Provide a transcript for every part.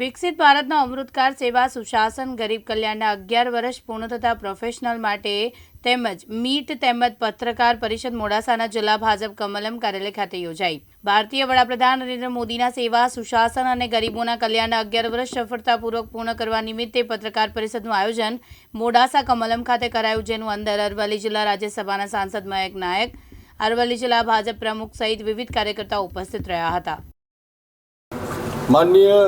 વિકસિત ભારતનો અમૃતકાર સેવા સુશાસન, ગરીબ કલ્યાણના અગિયાર વર્ષ પૂર્ણ થતા પ્રોફેશનલ માટે તેમજ મીટ તેમજ પત્રકાર પરિષદ મોડાસાના જિલ્લા ભાજપ કમલમ કાર્યાલય ખાતે યોજાઈ. ભારતીય વડાપ્રધાન નરેન્દ્ર મોદીના સેવા સુશાસન અને ગરીબોના કલ્યાણના અગિયાર વર્ષ સફળતાપૂર્વક પૂર્ણ કરવા નિમિત્તે પત્રકાર પરિષદનું આયોજન મોડાસા કમલમ ખાતે કરાયું, જેનું અંદર અરવલ્લી જિલ્લા રાજ્યસભાના સાંસદ મયંક નાયક, અરવલ્લી જિલ્લા ભાજપ પ્રમુખ સહિત વિવિધ કાર્યકર્તાઓ ઉપસ્થિત રહ્યા હતા. માનનીય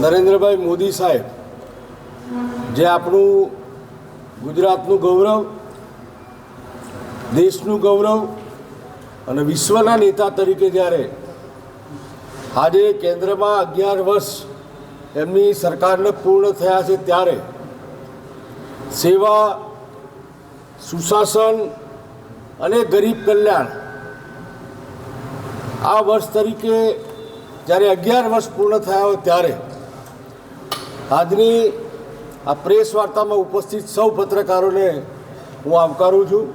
નરેન્દ્રભાઈ મોદી સાહેબ, જે આપણું ગુજરાતનું ગૌરવ, દેશનું ગૌરવ અને વિશ્વના નેતા તરીકે જ્યારે આજે કેન્દ્રમાં અગિયાર વર્ષ એમની સરકારને પૂર્ણ થયા છે ત્યારે સેવા, સુશાસન અને ગરીબ કલ્યાણ આ વર્ષ તરીકે જ્યારે અગિયાર વર્ષ પૂર્ણ થયા હોય ત્યારે આજની આ પ્રેસ વાર્તામાં ઉપસ્થિત સૌ પત્રકારોને હું આવકારું છું.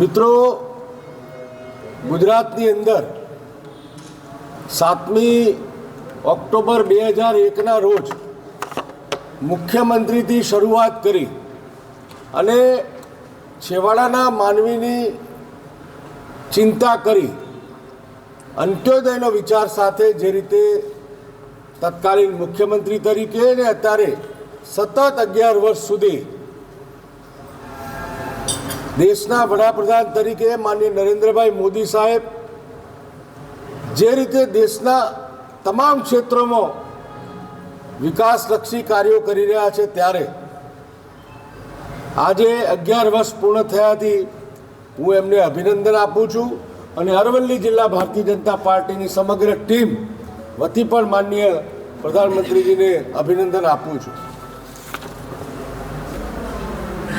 મિત્રો, ગુજરાતની અંદર સાતમી ઓક્ટોબર બે હજાર એકના રોજ મુખ્યમંત્રીથી શરૂઆત કરી અને છેવાડાના માનવીની ચિંતા કરી, અંત્યોદયનો વિચાર સાથે જે રીતે તત્કાલીન મુખ્યમંત્રી તરીકે ને અત્યારે સતત અગિયાર વર્ષ સુધી દેશના વડાપ્રધાન તરીકે માનીય નરેન્દ્રભાઈ મોદી સાહેબ જે રીતે દેશના તમામ ક્ષેત્રોમાં વિકાસલક્ષી કાર્યો કરી રહ્યા છે ત્યારે આજે અગિયાર વર્ષ પૂર્ણ થયાથી હું એમને અભિનંદન આપું છું અને અરવલ્લી જિલ્લા ભારતીય જનતા પાર્ટીની સમગ્ર ટીમ વતી પણ માનનીય પ્રધાનમંત્રીજીને અભિનંદન આપું છું.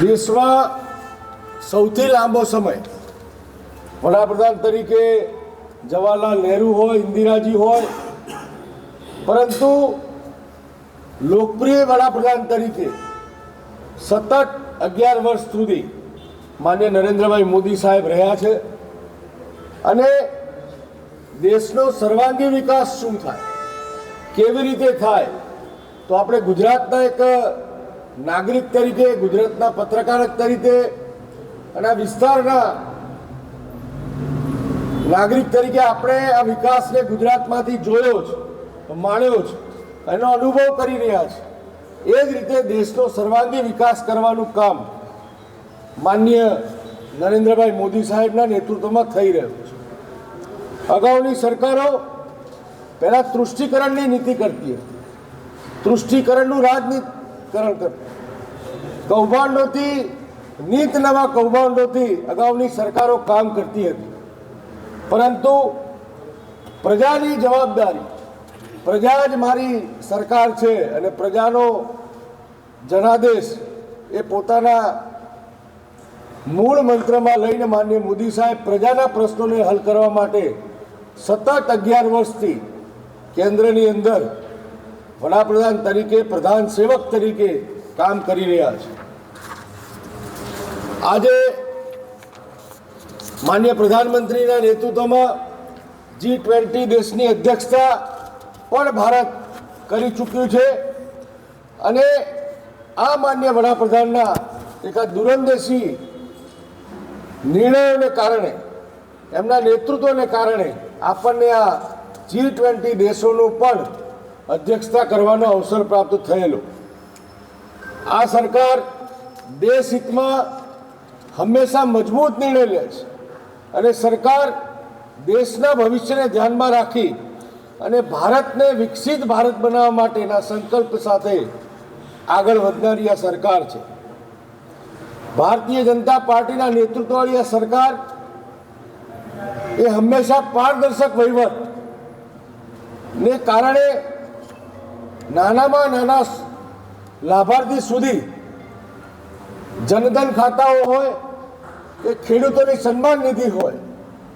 દેશમાં સૌથી લાંબો સમય. વડાપ્રધાન તરીકે જવાહરલાલ નહેરુ હોય, ઇન્દિરાજી હોય, પરંતુ લોકપ્રિય વડાપ્રધાન તરીકે સતત અગિયાર વર્ષ સુધી માન્ય નરેન્દ્રભાઈ મોદી સાહેબ રહ્યા છે. અને દેશનો સર્વાંગી વિકાસ શું થાય? કેવી રીતે થાય? તો આપણે ગુજરાતના એક નાગરિક તરીકે, ગુજરાતના પત્રકારક તરીકે અને આ વિસ્તારના નાગરિક તરીકે આપણે આ વિકાસને ગુજરાતમાંથી જોયો જ, માણ્યો જ, એનો અનુભવ કરી રહ્યા છે. એ જ રીતે દેશનો સર્વાંગી વિકાસ કરવાનું કામ માન્ય નરેન્દ્રભાઈ મોદી સાહેબના નેતૃત્વમાં થઈ રહ્યું છે. અગાઉની સરકારો પહેલાં તૃષ્ટિકરણની નીતિ કરતી હતી. તૃષ્ટિકરણનું રાજનીતિકરણ કરતી કૌભાંડોથી, નીત નવા કૌભાંડોથી અગાઉની સરકારો કામ કરતી હતી. પરંતુ પ્રજાની જવાબદારી, પ્રજા જ મારી સરકાર છે અને પ્રજાનો જનાદેશ એ પોતાના મૂળ મંત્રમાં લઈને માન્ય મોદી સાહેબ પ્રજાના પ્રશ્નોને હલ કરવા માટે સતત અગિયાર વર્ષથી કેન્દ્રની અંદર વડાપ્રધાન તરીકે, પ્રધાન સેવક તરીકે કામ કરી રહ્યા છે. આજે માન્ય પ્રધાનમંત્રીના નેતૃત્વમાં જી ટ્વેન્ટી દેશની અધ્યક્ષતા પણ ભારત કરી ચૂક્યું છે અને આ માન્ય વડાપ્રધાનના એકાદ દૂરંદેશી નિર્ણયોને કારણે એમના નેતૃત્વને કારણે આપણને આ જી ટ્વેન્ટી દેશોનું પણ અધ્યક્ષતા કરવાનો અવસર પ્રાપ્ત થયેલો. આ સરકાર દેશ હિતમાં હંમેશા મજબૂત નિર્ણય લે છે અને સરકાર દેશના ભવિષ્યને ધ્યાનમાં રાખી અને ભારતને વિકસિત ભારત બનાવવા માટેના સંકલ્પ સાથે આગળ વધનારી આ સરકાર છે. ભારતીય જનતા પાર્ટીના નેતૃત્વવાળી આ સરકાર એ હંમેશા પારદર્શક વહીવટ. ને કારણે નાનામાં નાના લાભાર્થી સુધી જનધન ખાતાઓ હોય કે ખેડૂતોની સન્માન નિધિ હોય,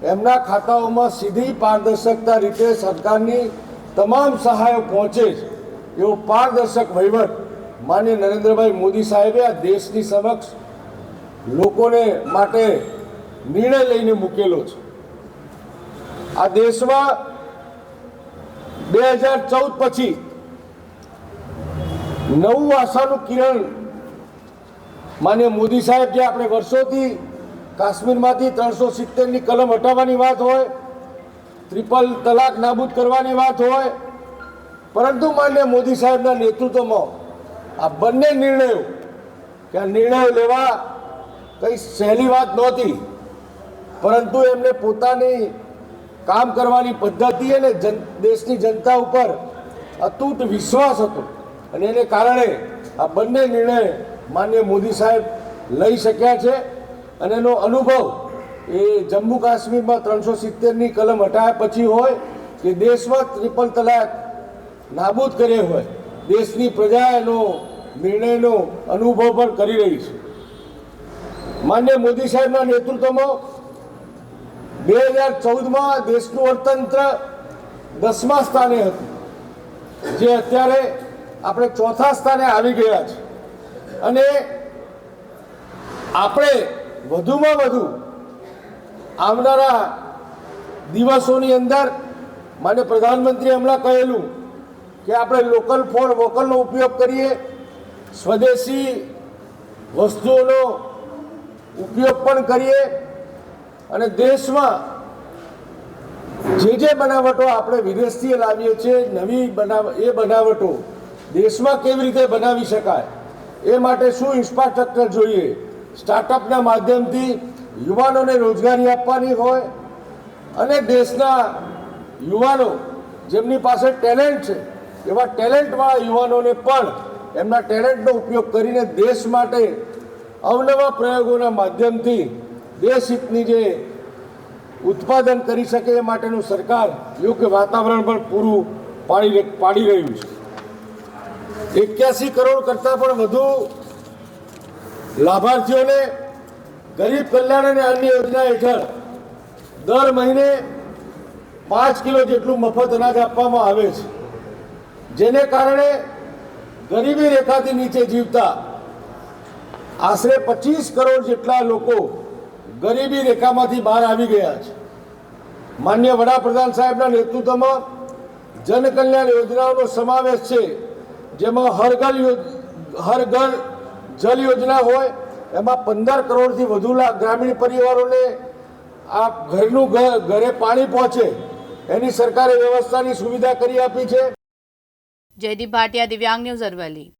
એમના ખાતાઓમાં સીધી પારદર્શકતા રીતે સરકારની તમામ સહાયો પહોંચે છે એવો પારદર્શક વહીવટ માન્ય નરેન્દ્રભાઈ મોદી સાહેબે આ દેશની સમક્ષ લોકોને માટે નિર્ણય લઈને મૂકેલો છે. આ દેશમાં બે હજાર ચૌદ પછી નવું આશાનું કિરણ માન્ય મોદી સાહેબ જે આપણે વર્ષોથી કાશ્મીરમાંથી ત્રણસો સિત્તેરની કલમ હટાવવાની વાત હોય, ત્રિપલ તલાક નાબૂદ કરવાની વાત હોય, પરંતુ માન્ય મોદી સાહેબના નેતૃત્વમાં આ બંને નિર્ણયો, કે આ નિર્ણયો લેવા કંઈ સહેલી વાત નહોતી, પરંતુ એમને પોતાની કામ કરવાની પદ્ધતિ અને જન, દેશની જનતા ઉપર અતૂટ વિશ્વાસ હતો. અને એને કારણે આ બંને નિર્ણય માન્ય મોદી સાહેબ લઈ શક્યા છે. અને એનો અનુભવ એ જમ્મુ કાશ્મીરમાં ત્રણસો સિત્તેરની કલમ હટાયા પછી હોય કે દેશમાં ત્રિપલ તલાક નાબૂદ કરે હોય, દેશની પ્રજા એનો નિર્ણયનો અનુભવ પણ કરી રહી છે. માન્ય મોદી સાહેબના નેતૃત્વમાં બે હજાર ચૌદમાં દેશનું અર્થતંત્ર દસમા સ્થાને હતું. જે અત્યારે આપણે ચોથા સ્થાને આવી ગયા છે. અને આપણે વધુમાં વધુ આવનારા દિવસોની અંદર માન્ય પ્રધાનમંત્રીએ હમણાં કહેલું કે આપણે લોકલ ફોર વોકલનો ઉપયોગ કરીએ. સ્વદેશી વસ્તુઓનો ઉપયોગ પણ કરીએ. અને દેશમાં જે જે બનાવટો આપણે વિદેશથી લાવીએ છીએ, નવી બનાવ, એ બનાવટો દેશમાં કેવી રીતે બનાવી શકાય, એ માટે શું ઇન્ફ્રાસ્ટ્રક્ચર જોઈએ? સ્ટાર્ટઅપના માધ્યમથી યુવાનોને રોજગારી આપવાની હોય અને દેશના યુવાનો જેમની પાસે ટેલેન્ટ છે, એવા ટેલેન્ટવાળા યુવાનોને પણ એમના ટેલેન્ટનો ઉપયોગ કરીને દેશ માટે અવનવા પ્રયોગોના માધ્યમથી દેશ સીટની જે ઉત્પાદન કરી શકે એ માટેનું સરકાર યોગ્ય વાતાવરણ પણ પૂરું પાડી પાડી રહ્યું છે. એક્યાસી કરોડ કરતાં પણ વધુ લાભાર્થીઓને ગરીબ કલ્યાણ અને અન્ય યોજના હેઠળ દર મહિને પાંચ કિલો જેટલું મફત અનાજ આપવામાં આવે છે. જેને કારણે ગરીબી રેખાથી નીચે જીવતા આશરે પચીસ કરોડ જેટલા લોકો ગરીબી રેખામાંથી બહાર આવી ગયા છે. માન્ય વડાપ્રધાન સાહેબના નેતૃત્વમાં જનકલ્યાણ યોજનાઓનો સમાવેશ છે. જેમાં હર ઘર હર ઘર જલ યોજના હોય, એમાં પંદર કરોડથી વધુ ગ્રામીણ પરિવારોને આ ઘરનું ઘરે પાણી પહોંચે. એની સરકારે વ્યવસ્થાની સુવિધા કરી આપી છે. જયદીપ ભાટિયા, દિવ્યાંગ ન્યૂઝ અરવલ્લી.